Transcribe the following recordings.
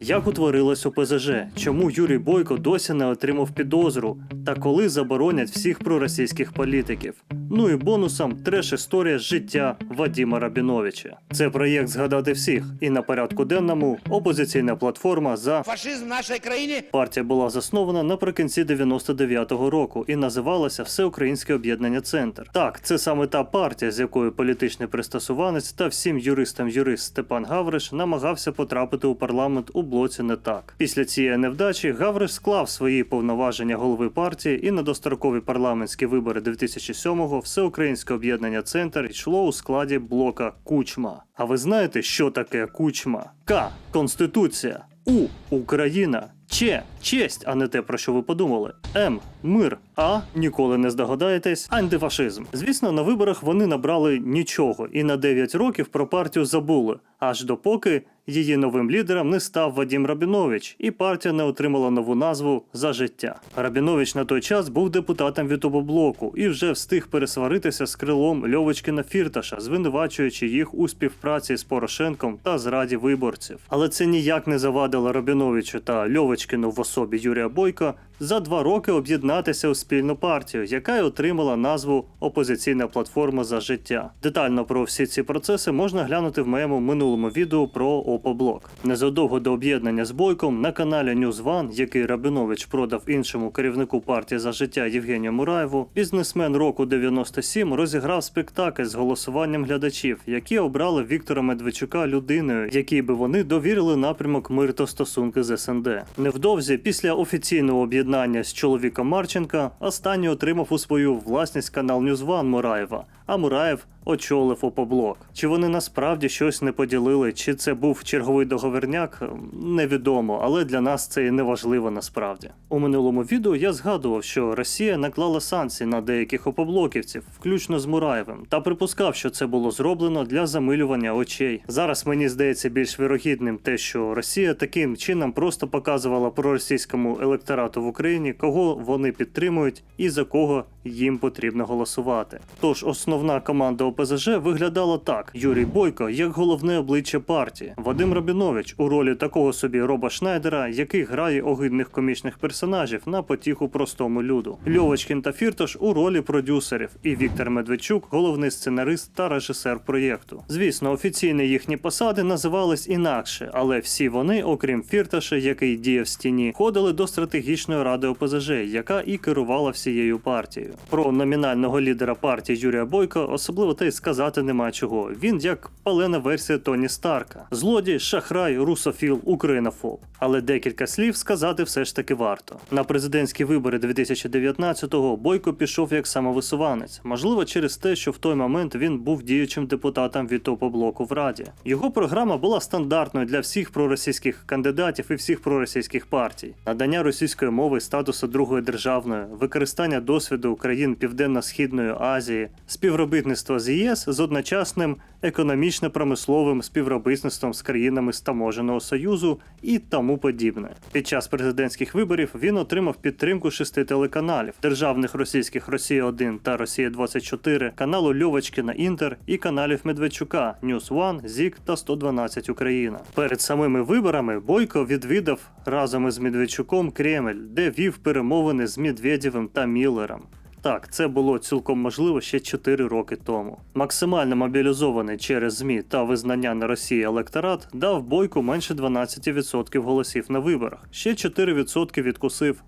Як утворилось ОПЗЖ? Чому Юрій Бойко досі не отримав підозру? Та коли заборонять всіх проросійських політиків? Ну і бонусом треш історія з життя Вадіма Рабіновича. Це проєкт згадати всіх. І на порядку денному опозиційна платформа за Фашизм в нашей країні Партія була заснована наприкінці 99-го року і називалася Всеукраїнське об'єднання Центр. Так, це саме та партія, з якою політичний пристосуванець та всім юристам юрист Степан Гавриш намагався потрапити у парламент у блоці не так. Після цієї невдачі Гавриш склав свої повноваження голови партії і на дострокові парламентські вибори 2007-го Всеукраїнське об'єднання Центр йшло у складі блока Кучма. А ви знаєте, що таке Кучма? К. Конституція. У. Україна. Ч. Честь, а не те, про що ви подумали. М. Мир. А. Ніколи не здогадаєтесь. Антифашизм. Звісно, на виборах вони набрали нічого і на 9 років про партію забули, аж допоки її новим лідером не став Вадім Рабінович, і партія не отримала нову назву за життя. Рабінович на той час був депутатом від обоблоку і вже встиг пересваритися з крилом Льовочкина Фірташа, звинувачуючи їх у співпраці з Порошенком та зраді виборців. Але це ніяк не завадило Рабіновичу та Льовочкину в особі Юрія Бойка за два роки об'єднатися у спільну партію, яка й отримала назву Опозиційна платформа за життя. Детально про всі ці процеси можна глянути в моєму минулому відео про ОПОБЛОК. Незадовго до об'єднання з Бойком на каналі News One, який Рабінович продав іншому керівнику партії за життя Євгенію Мураєву, бізнесмен року 97 розіграв спектакль з голосуванням глядачів, які обрали Віктора Медведчука людиною, якій би вони довірили напрямок мир та стосунки з СНД. Невдовзі після офіційного об'єднання з чоловіком Марченка останній отримав у свою власність канал News Мураєва, а Мураєв очолив ОПОБЛОК. Чи вони насправді щось не поділили, чи це був черговий договорняк, ем, невідомо, але для нас це і не важливо насправді. У минулому відео я згадував, що Росія наклала санкції на деяких опоблоківців, включно з Мураєвим, та припускав, що це було зроблено для замилювання очей. Зараз мені здається більш вірогідним те, що Росія таким чином просто показувала проросійському електорату в Україні, кого вони підтримують і за кого їм потрібно голосувати. Тож основна команда ОПЗЖ виглядала так: Юрій Бойко як головне обличчя партії, Вадим Рабінович у ролі такого собі Роба Шнайдера, який грає огидних комічних персонажів на потіху простому люду. Льовочкін та Фіртош у ролі продюсерів, і Віктор Медведчук, головний сценарист та режисер проєкту. Звісно, офіційні їхні посади називались інакше, але всі вони, окрім Фірташа, який діяв в стіні, входили до стратегічної ради ОПЗЖ, яка і керувала всією партією. Про номінального лідера партії Юрія Бойка особливо та й сказати нема чого. Він як палена версія Тоні Старка, злодій, шахрай, русофіл, українофоб. Але декілька слів сказати все ж таки варто. На президентські вибори 2019-го Бойко пішов як самовисуванець, можливо, через те, що в той момент він був діючим депутатом від опоблоку в Раді. Його програма була стандартною для всіх проросійських кандидатів і всіх проросійських партій: надання російської мови статусу другої державної, використання досвіду країн Південно-Східної Азії, співробітництво з ЄС з одночасним економічно-промисловим співробітництвом з країнами з таможеного союзу і тому подібне. Під час президентських виборів він отримав підтримку шести телеканалів: державних російських Росія 1 та Росія 24 каналу Льовочкіна Інтер і каналів Медведчука News One, ЗІК та 112 Україна. Перед самими виборами Бойко відвідав разом із Медведчуком Кремль, де вів перемовини з Медведєвим та Міллером. Так, це було цілком можливо ще 4 роки тому. Максимально мобілізований через ЗМІ та визнання на Росії електорат дав бойку менше 12% голосів на виборах. Ще 4% відкусив.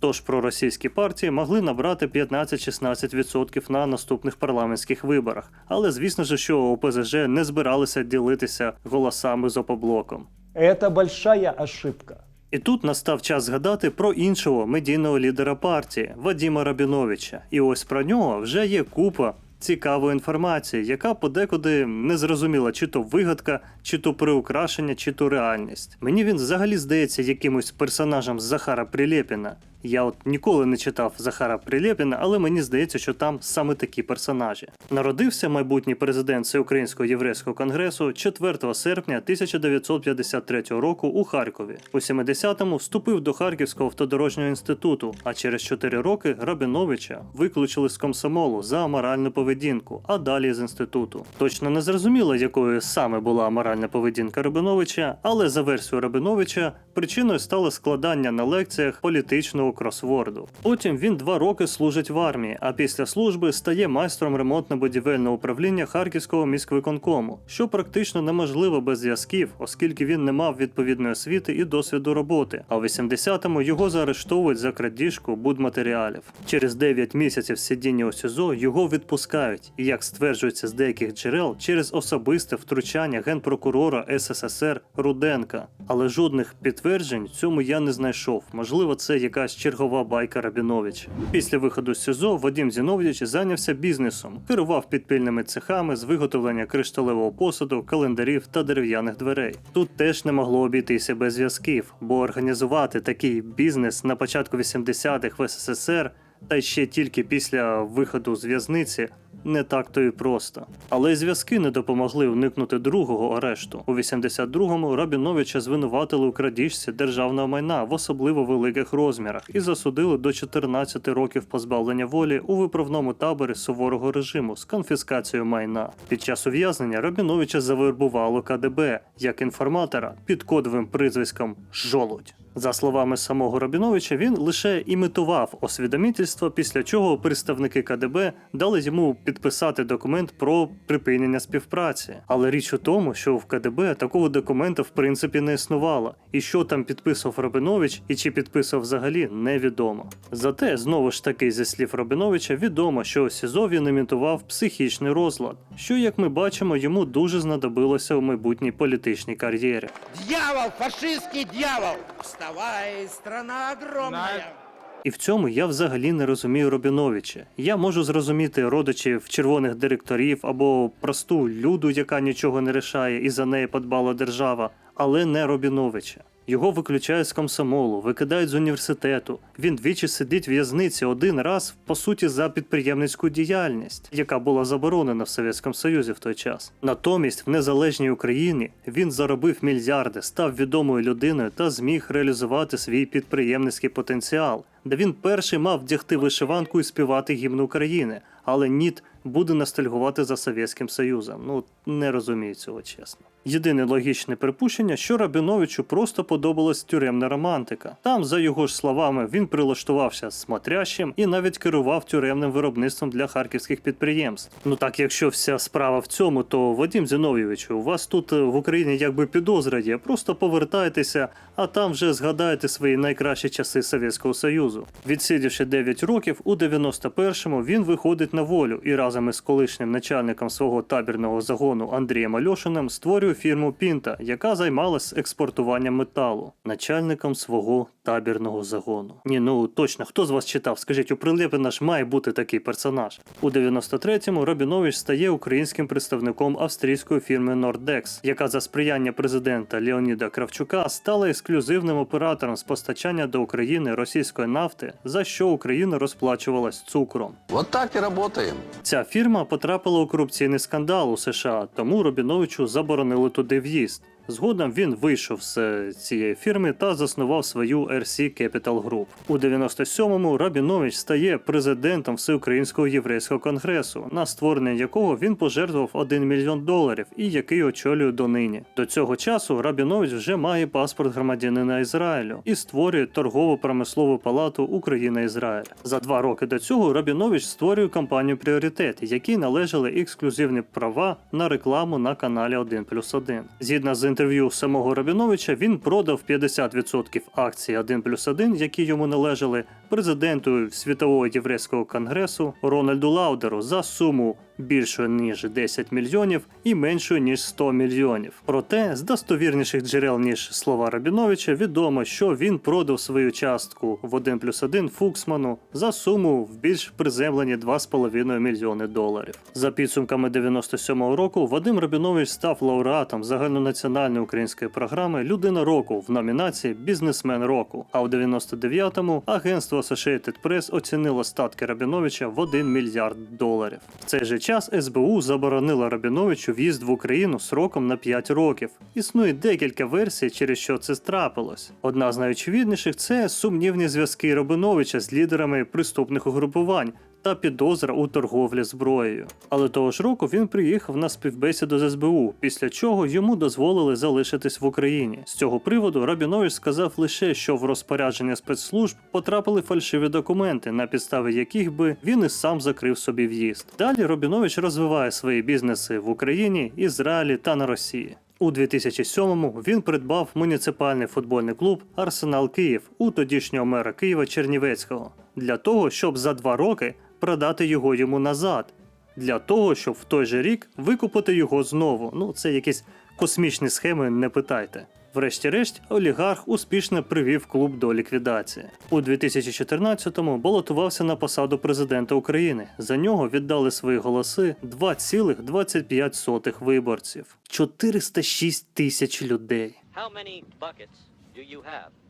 Тож проросійські партії могли набрати 15-16% на наступних парламентських виборах. Але звісно ж, що ОПЗЖ не збиралися ділитися голосами з опоблоком. Это большая ошибка. І тут настав час згадати про іншого медійного лідера партії Вадіма Рабіновича. І ось про нього вже є купа цікавої інформації, яка подекуди не зрозуміла, чи то вигадка, чи то приукрашення, чи то реальність. Мені він взагалі здається якимось персонажем з Захара Прилєпіна. Я от ніколи не читав Захара Прилєпіна, але мені здається, що там саме такі персонажі. Народився майбутній президент Всеукраїнського єврейського конгресу 4 серпня 1953 року у Харкові. У 70-му вступив до Харківського автодорожнього інституту, а через 4 роки Рабіновича виключили з комсомолу за аморальну поведінку. Поведінку, а далі з інституту. Точно не зрозуміло, якою саме була моральна поведінка Рабиновича, але за версією Рабиновича причиною стало складання на лекціях політичного кросворду. Потім він два роки служить в армії, а після служби стає майстром ремонтно-будівельного управління Харківського міськвиконкому, що практично неможливо без зв'язків, оскільки він не мав відповідної освіти і досвіду роботи. А в 80-му його заарештовують за крадіжку будматеріалів. Через 9 місяців сидіння у СІЗО його відпускають, і як стверджується з деяких джерел, через особисте втручання генпрокурора СССР Руденка. Але жодних підтверджень цьому я не знайшов. Можливо, це якась чергова байка Рабіновича. Після виходу з СІЗО Вадим Зінович зайнявся бізнесом, керував підпільними цехами з виготовлення кришталевого посуду, календарів та дерев'яних дверей. Тут теж не могло обійтися без зв'язків, бо організувати такий бізнес на початку 80-х в СССР та ще тільки після виходу з в'язниці не так то і просто. Але зв'язки не допомогли уникнути другого арешту. У 82-му Рабіновича звинуватили у крадіжці державного майна в особливо великих розмірах і засудили до 14 років позбавлення волі у виправному таборі суворого режиму з конфіскацією майна. Під час ув'язнення Рабіновича завербувало КДБ як інформатора під кодовим призвиськом Жолудь. За словами самого Рабіновича, він лише імітував освідомительство, після чого представники КДБ дали йому підписати документ про припинення співпраці. Але річ у тому, що в КДБ такого документа в принципі не існувало, і що там підписував Рабінович і чи підписував взагалі, невідомо. Зате знову ж таки, зі слів Рабіновича, відомо, що СІЗО він імітував психічний розлад, що, як ми бачимо, йому дуже знадобилося у майбутній політичній кар'єрі. Дьявол, фашистский дьявол! Вставай, страна огромная! І в цьому я взагалі не розумію Робіновича. Я можу зрозуміти родичів червоних директорів або просту люду, яка нічого не рішає, і за неї подбала держава, але не Робіновича. Його виключають з комсомолу, викидають з університету. Він двічі сидить в в'язниці один раз, по суті, за підприємницьку діяльність, яка була заборонена в Совєтському Союзі в той час. Натомість, в незалежній Україні він заробив мільярди, став відомою людиною та зміг реалізувати свій підприємницький потенціал, де він перший мав вдягти вишиванку і співати гімн України. Але ніт буде ностальгувати за Совєтським Союзом. Ну не розумію цього чесно. Єдине логічне припущення, що Рабіновичу просто подобалась тюремна романтика. Там, за його ж словами, він прилаштувався смотрящим і навіть керував тюремним виробництвом для харківських підприємств. Ну так, якщо вся справа в цьому, то Вадим Зіновійовичу, у вас тут е, в Україні якби підозра є. Просто повертайтеся, а там вже згадаєте свої найкращі часи Совєтського Союзу. Відсидівши 9 років, у 91-му він виходить на волю і разом із колишнім начальником свого табірного загону Андрієм Альошиним створює фірму Пінта, яка займалась експортуванням металу, начальником свого табірного загону. Ні, ну точно, хто з вас читав? Скажіть, у Прилепина ж має бути такий персонаж. У 93-му Рабінович стає українським представником австрійської фірми Nordex, яка за сприяння президента Леоніда Кравчука стала ексклюзивним оператором з постачання до України російської нафти, за що Україна розплачувалась цукром. Вот так и работаем. Ця фірма потрапила у корупційний скандал у США, тому Робіновичу заборонили туди в'їзд. Згодом він вийшов з цієї фірми та заснував свою RC Capital Group. У 97-му Рабінович стає президентом Всеукраїнського єврейського конгресу, на створення якого він пожертвував 1 мільйон доларів і який очолює донині. До цього часу Рабінович вже має паспорт громадянина Ізраїлю і створює торгово-промислову палату Україна-Ізраїль. За два роки до цього Рабінович створює компанію Пріоритет, якій належали ексклюзивні права на рекламу на каналі 1 плюс 1. Згідно з інтерв'ю самого Рабіновича, він продав 50% акцій 1 плюс 1, які йому належали, президенту Світового єврейського конгресу Рональду Лаудеру за суму більшою ніж 10 мільйонів і меншою ніж 100 мільйонів. Проте з достовірніших джерел ніж слова Рабіновича відомо, що він продав свою частку в 1 плюс 1 Фуксману за суму в більш приземлені 2,5 мільйони доларів. За підсумками 97-го року Вадим Рабінович став лауреатом загальнонаціональної української програми Людина року в номінації Бізнесмен року. А у 99-му агентство Associated Press оцінило статки Рабіновича в 1 мільярд доларів. В цей же час СБУ заборонила Рабіновичу в'їзд в Україну сроком на 5 років. Існує декілька версій, через що це страпилось. Одна з найочевидніших це сумнівні зв'язки Рабіновича з лідерами приступних угрупувань. Та підозра у торговлі зброєю. Але того ж року він приїхав на співбесіду з СБУ, після чого йому дозволили залишитись в Україні. З цього приводу Рабінович сказав лише, що в розпорядження спецслужб потрапили фальшиві документи, на підставі яких би він і сам закрив собі в'їзд. Далі Рабінович розвиває свої бізнеси в Україні, Ізраїлі та на Росії. У 2007-му він придбав муніципальний футбольний клуб Арсенал Київ у тодішнього мера Києва Чернівецького для того, щоб за два роки продати його йому назад. Для того, щоб в той же рік викупити його знову. Ну, це якісь космічні схеми, не питайте. Врешті-решт, олігарх успішно привів клуб до ліквідації. У 2014-му балотувався на посаду президента України. За нього віддали свої голоси 2,25 виборців. 406 тисяч людей. How many buckets do you have?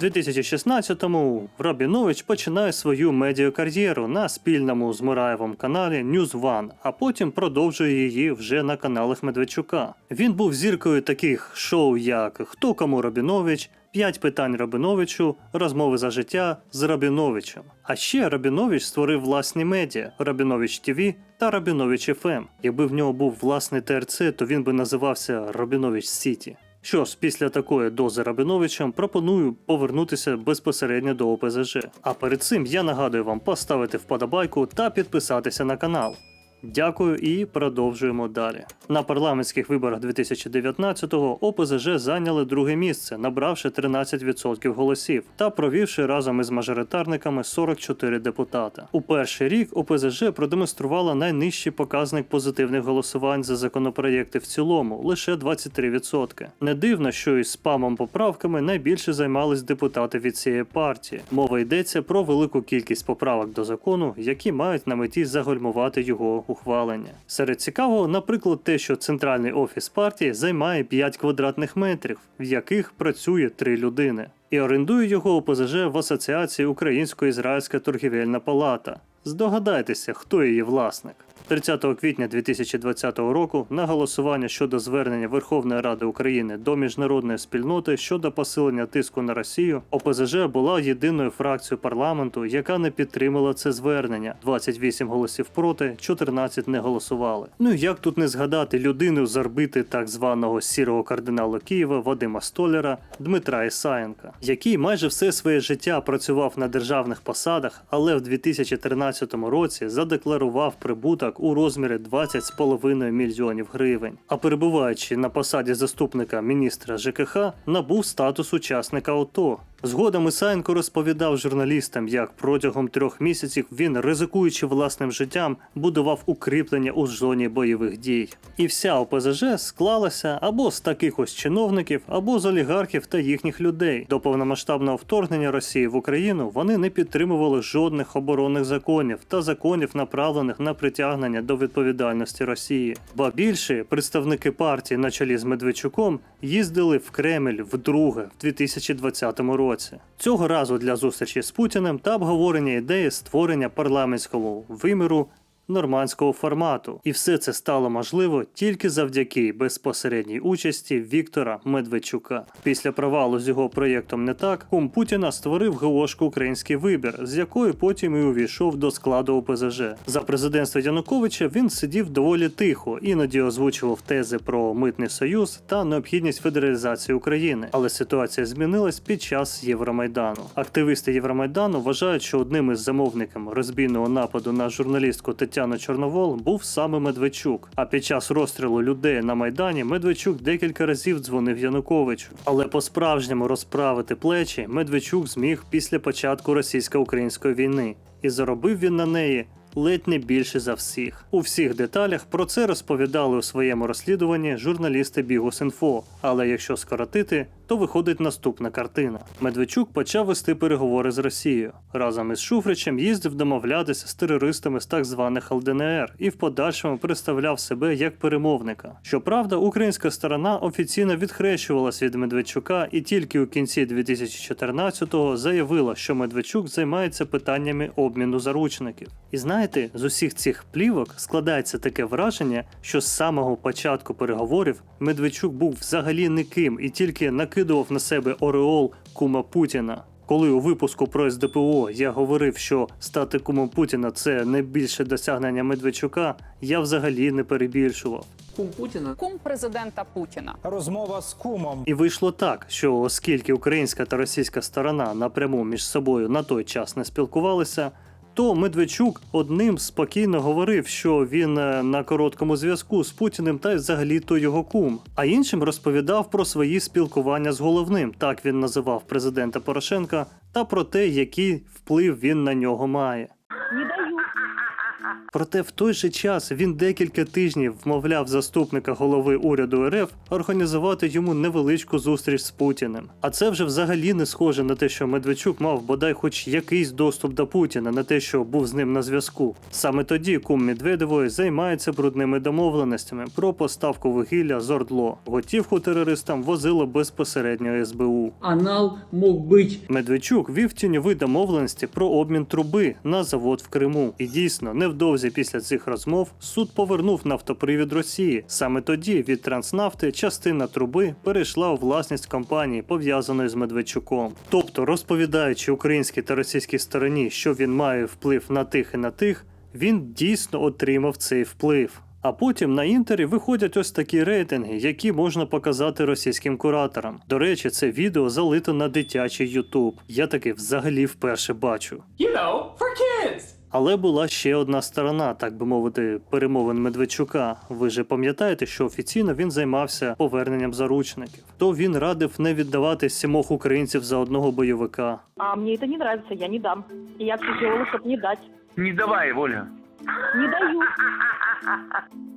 У 2016-му Рабінович починає свою медіакар'єру на спільному з Мураєвом каналі News One, а потім продовжує її вже на каналах Медведчука. Він був зіркою таких шоу, як Хто кому Рабінович, П'ять питань Рабіновичу, розмови за життя з Рабіновичем. А ще Рабінович створив власні медіа Рабінович ТВ та Рабінович ФМ. Якби в нього був власний ТРЦ, то він би називався Рабінович Сіті. Що ж, після такої дози Рабіновичем пропоную повернутися безпосередньо до ОПЗЖ. А перед цим я нагадую вам поставити вподобайку та підписатися на канал. Дякую і продовжуємо далі. На парламентських виборах 2019-го ОПЗЖ зайняли друге місце, набравши 13% голосів та провівши разом із мажоритарниками 44 депутата. У перший рік ОПЗЖ продемонструвала найнижчий показник позитивних голосувань за законопроєкти в цілому лише 23%. Не дивно, що із спамом поправками найбільше займались депутати від цієї партії. Мова йдеться про велику кількість поправок до закону, які мають на меті загальмувати його ухвалення. Серед цікавого, наприклад, те, що центральний офіс партії займає 5 квадратних метрів, в яких працює 3 людини, і орендує його ОПЗЖ в Асоціації Українсько-Ізраїльська торгівельна палата. Здогадайтеся, хто її власник. 30 квітня 2020 року на голосування щодо звернення Верховної Ради України до міжнародної спільноти щодо посилення тиску на Росію, ОПЗЖ була єдиною фракцією парламенту, яка не підтримала це звернення. 28 голосів проти, 14 не голосували. Ну як тут не згадати людину з орбити так званого сірого кардиналу Києва Вадима Столяра Дмитра Ісаєнка, який майже все своє життя працював на державних посадах, але в 2013 році задекларував прибуток у розмірі 20,5 мільйонів гривень. А перебуваючи на посаді заступника міністра ЖКХ, набув статус учасника АТО. Згодом Ісаєнко розповідав журналістам, як протягом трьох місяців він, ризикуючи власним життям, будував укріплення у зоні бойових дій. І вся ОПЗЖ склалася або з таких ось чиновників, або з олігархів та їхніх людей. До повномасштабного вторгнення Росії в Україну вони не підтримували жодних оборонних законів та законів, направлених на притягнення до відповідальності Росії. Ба більше представники партії на чолі з Медведчуком їздили в Кремль вдруге в 2020 році. Цього разу для зустрічі з Путіним та обговорення ідеї створення парламентського виміру нормандського формату. І все це стало можливо тільки завдяки безпосередній участі Віктора Медведчука. Після провалу з його проєктом не так кум Путіна створив ГОшку Український вибір, з якої потім і увійшов до складу ОПЗЖ. За президентства Януковича він сидів доволі тихо, іноді озвучував тези про митний союз та необхідність федералізації України. Але ситуація змінилась під час Євромайдану. Активісти Євромайдану вважають, що одним із замовників розбійного нападу на журналістку Тетяну Чорновол був саме Медведчук. А під час розстрілу людей на майдані Медведчук декілька разів дзвонив Януковичу. Але по-справжньому розправити плечі Медведчук зміг після початку російсько-української війни, і заробив він на неї. Ледь не більше за всіх. У всіх деталях про це розповідали у своєму розслідуванні журналісти Бігус.Інфо. Але якщо скоротити, то виходить наступна картина. Медведчук почав вести переговори з Росією. Разом із Шуфричем їздив домовлятися з терористами з так званих ЛДНР і в подальшому представляв себе як перемовника. Щоправда, українська сторона офіційно відхрещувалась від Медведчука і тільки у кінці 2014-го заявила, що Медведчук займається питаннями обміну заручників. І знаєте, з усіх цих плівок складається таке враження, що з самого початку переговорів Медведчук був взагалі никим і тільки накидував на себе ореол кума Путіна. коли у випуску про СДПО я говорив, що стати кумом Путіна це найбільше досягнення Медведчука, я взагалі не перебільшував. Кум Путіна. Кум президента Путіна. Розмова з кумом. І вийшло так, що оскільки українська та російська сторона напряму між собою на той час не спілкувалися, то Медведчук одним спокійно говорив, що він е, на короткому зв'язку з Путіним та й взагалі то його кум, а іншим розповідав про свої спілкування з головним, так він називав президента Порошенка, та про те, який вплив він на нього має. Проте в той же час він декілька тижнів вмовляв заступника голови уряду РФ організувати йому невеличку зустріч з Путіним. А це вже взагалі не схоже на те, що Медведчук мав бодай хоч якийсь доступ до Путіна, на те, що був з ним на зв'язку. Саме тоді кум Медведевої займається брудними домовленостями про поставку вугілля з Ордло. Готівку терористам возило безпосередньо СБУ. Анал мог быть Медведчук вів тіньові домовленості про обмін труби на завод в Криму. І дійсно, невдовзі після цих розмов суд повернув нафтопривід Росії. Саме тоді від Транснафти частина труби перейшла у власність компанії, пов'язаної з Медведчуком. Тобто, розповідаючи українській та російській стороні, що він має вплив на тих і на тих, він дійсно отримав цей вплив. А потім на інтері виходять ось такі рейтинги, які можна показати російським кураторам. До речі, це відео залито на дитячий Ютуб. Я таки взагалі вперше бачу. you know, for kids. Але була ще одна сторона, так би мовити, перемовин Медведчука. Ви же пам'ятаєте, що офіційно він займався поверненням заручників. То він радив не віддавати сімох українців за одного бойовика. А мне это не нравится, я не дам. И я все делала, чтобы не дать. Не давай, Оля. Не даю.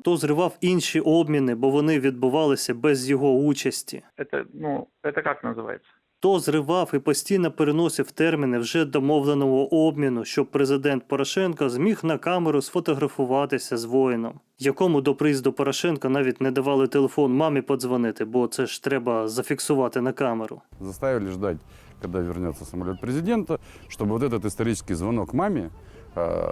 То зривав інші обміни, бо вони відбувалися без його участі. Это, ну, это как называется? То зривав і постійно переносив терміни вже домовленого обміну, щоб президент Порошенко зміг на камеру сфотографуватися з воїном, якому до приїзду Порошенка навіть не давали телефон мамі подзвонити, бо це ж треба зафіксувати на камеру. заставили ждать, когда вернется самолет президента, чтобы вот этот исторический звонок маме э,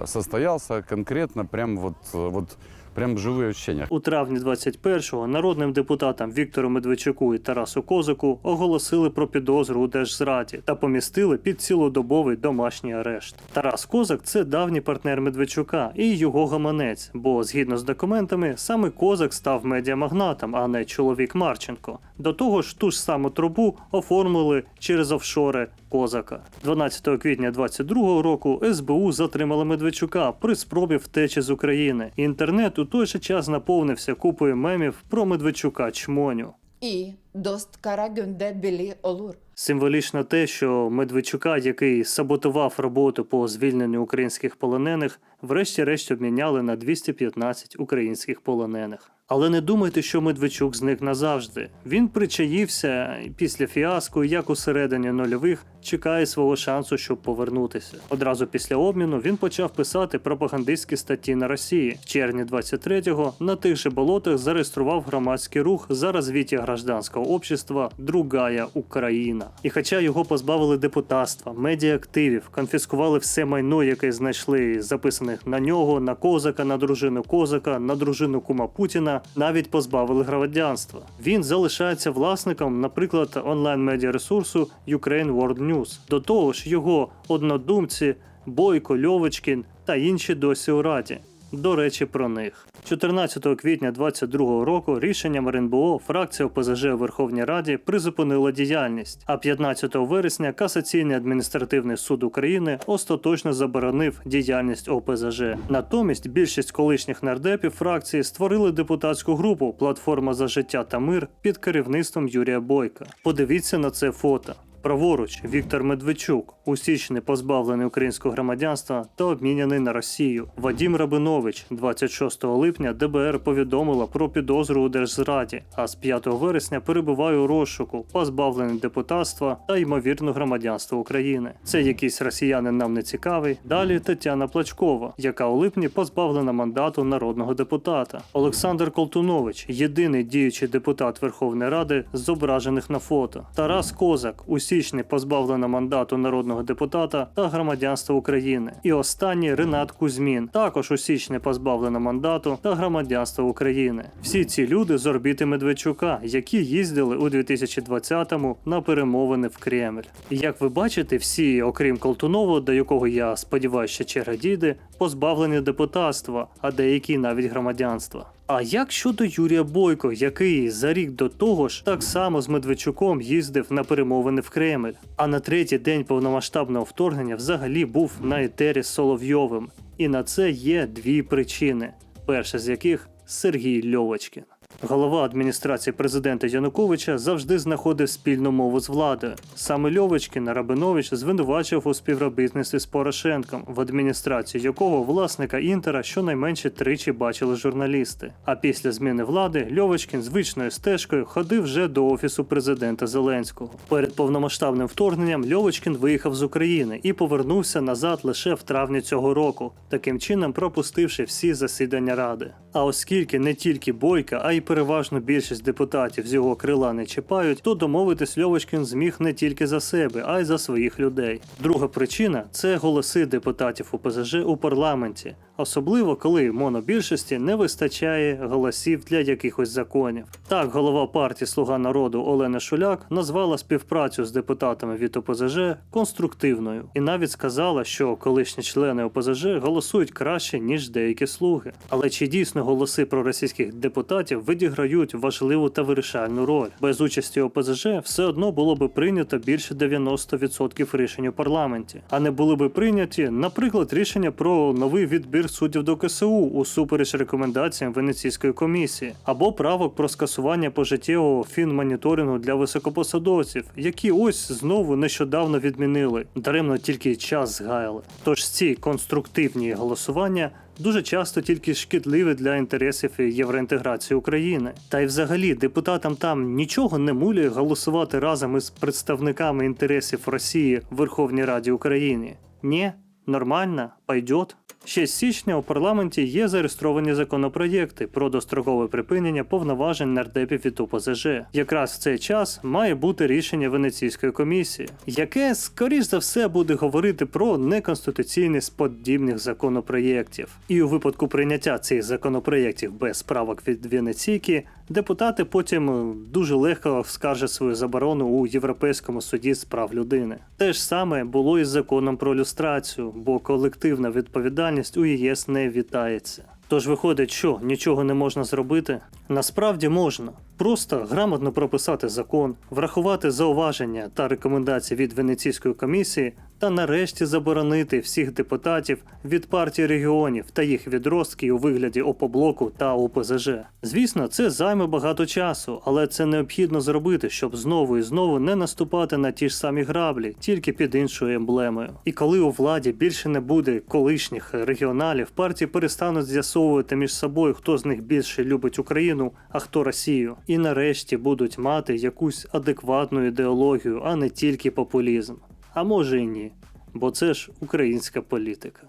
состоялся конкретно, прям вот, э, вот прям живые ощущения. У травні 21-го народним депутатам Віктору Медведчуку і Тарасу Козаку оголосили про підозру у держзраді та помістили під цілодобовий домашній арешт. Тарас Козак це давній партнер Медведчука і його гаманець, бо згідно з документами саме Козак став медіамагнатом, а не чоловік Марченко. До того ж, ту ж саму трубу оформили через офшори Козака. 12 квітня 22 року СБУ затримала Медведчука при спробі втечі з України. Інтернет у той же час наповнився купою мемів про Медведчука чмоню. І дост карагюнде білі олур. Символічно те, що Медведчука, який саботував роботу по звільненню українських полонених, врешті-решт обміняли на 215 українських полонених. Але не думайте, що Медведчук зник назавжди. Він причаївся після фіаско, як у середині нульових, чекає свого шансу, щоб повернутися. Одразу після обміну він почав писати пропагандистські статті на Росії. В червні 23-го на тих же болотах зареєстрував громадський рух за розвиття гражданського общества Другая Україна. І хоча його позбавили депутатства, медіаактивів, конфіскували все майно, яке знайшли записаних на нього, на козака, на дружину козака, на дружину кума Путіна, навіть позбавили громадянства. Він залишається власником, наприклад, онлайн-медіаресурсу Ukraine World News. До того ж, його однодумці Бойко, Льовочкін та інші досі у раді. До речі, про них 14 квітня 2022 року рішенням РНБО фракція ОПЗЖ у Верховній Раді призупинила діяльність. А 15 вересня касаційний адміністративний суд України остаточно заборонив діяльність ОПЗЖ. Натомість більшість колишніх нардепів фракції створили депутатську групу Платформа за життя та мир під керівництвом Юрія Бойка. Подивіться на це фото. Праворуч Віктор Медведчук, у січні позбавлений українського громадянства та обміняний на Росію. Вадім Рабинович 26 липня ДБР повідомила про підозру у держзраді, а з 5 вересня перебуває у розшуку, позбавлений депутатства та ймовірно громадянства України. Це якийсь росіянин нам не цікавий. Далі Тетяна Плачкова, яка у липні позбавлена мандату народного депутата. Олександр Колтунович, єдиний діючий депутат Верховної Ради, зображених на фото. Тарас Козак у січні позбавлено мандату народного депутата та громадянства України. І останній Ренат Кузьмін, також у січні позбавлено мандату та громадянства України. Всі ці люди з орбіти Медведчука, які їздили у 2020-му на перемовини в Кремль. І як ви бачите, всі, окрім Колтунова, до якого я сподіваюся, ще черга дійде, позбавлені депутатства, а деякі навіть громадянства. А як щодо Юрія Бойко, який за рік до того ж так само з Медведчуком їздив на перемовини в Кремль, а на третій день повномасштабного вторгнення взагалі був на етері Соловйовим. І на це є дві причини. Перша з яких Сергій Льовочкін. Голова адміністрації президента Януковича завжди знаходив спільну мову з владою. Саме Льовочкін Рабинович звинувачив у співробітництві з Порошенком, в адміністрації якого власника Інтера щонайменше тричі бачили журналісти. А після зміни влади Льовочкін звичною стежкою ходив вже до офісу президента Зеленського. Перед повномасштабним вторгненням Льовочкін виїхав з України і повернувся назад лише в травні цього року, таким чином пропустивши всі засідання ради. А оскільки не тільки Бойка, а й переважно більшість депутатів з його крила не чіпають, то домовитись Льовочкін зміг не тільки за себе, а й за своїх людей. Друга причина це голоси депутатів УПЗЖ у парламенті, особливо коли монобільшості не вистачає голосів для якихось законів. Так, голова партії Слуга народу Олена Шуляк назвала співпрацю з депутатами від ОПЗЖ конструктивною і навіть сказала, що колишні члени ОПЗЖ голосують краще ніж деякі слуги. Але чи дійсно голоси проросійських депутатів відіграють важливу та вирішальну роль? Без участі ОПЗЖ все одно було би прийнято більше 90% рішень у парламенті, а не були би прийняті, наприклад, рішення про новий відбір суддів до КСУ усупереч рекомендаціям Венеційської комісії, або правок про скасування пожиттєвого фінмоніторингу для високопосадовців, які ось знову нещодавно відмінили, даремно тільки час згаяли. Тож ці конструктивні голосування. Дуже часто тільки шкідливі для інтересів євроінтеграції України. Та й взагалі депутатам там нічого не мулює голосувати разом із представниками інтересів Росії в Верховній Раді України. Ні, нормально, пойдет. Ще з січня у парламенті є зареєстровані законопроєкти про дострокове припинення повноважень нардепів від ОПЗЖ. Якраз в цей час має бути рішення Венеційської комісії, яке, скоріш за все, буде говорити про неконституційність подібних законопроєктів. І у випадку прийняття цих законопроєктів без правок від Венеційки, депутати потім е, дуже легко скаржать свою заборону у Європейському суді з прав людини. Те ж саме було і з законом про люстрацію, бо колективна відповідальність у ЄС не вітається. Тож виходить, що нічого не можна зробити? Насправді можна. Просто грамотно прописати закон, врахувати зауваження та рекомендації від Венеційської комісії та нарешті заборонити всіх депутатів від партії регіонів та їх відростків у вигляді ОПОБЛОКу та ОПЗЖ. Звісно, це займе багато часу, але це необхідно зробити, щоб знову і знову не наступати на ті ж самі граблі, тільки під іншою емблемою. І коли у владі більше не буде колишніх регіоналів, партії перестануть з'ясовувати між собою, хто з них більше любить Україну, а хто Росію. І нарешті будуть мати якусь адекватну ідеологію, а не тільки популізм. А може і ні, бо це ж українська політика.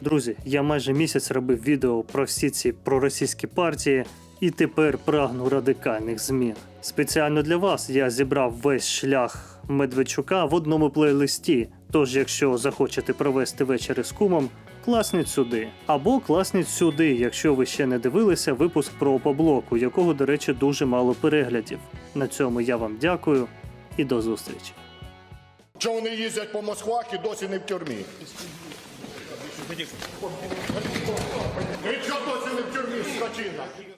Друзі, я майже місяць робив відео про всі ці проросійські партії і тепер прагну радикальних змін. Спеціально для вас я зібрав весь шлях Медведчука в одному плейлисті. Тож, якщо захочете провести вечір із кумом, класніть сюди. Або класніть сюди, якщо ви ще не дивилися випуск про опоблоку, якого, до речі, дуже мало переглядів. На цьому я вам дякую і до зустрічі. Що вони їздять по Москвах і досі не в тюрмі? Ви досі не в тюрмі, скотина?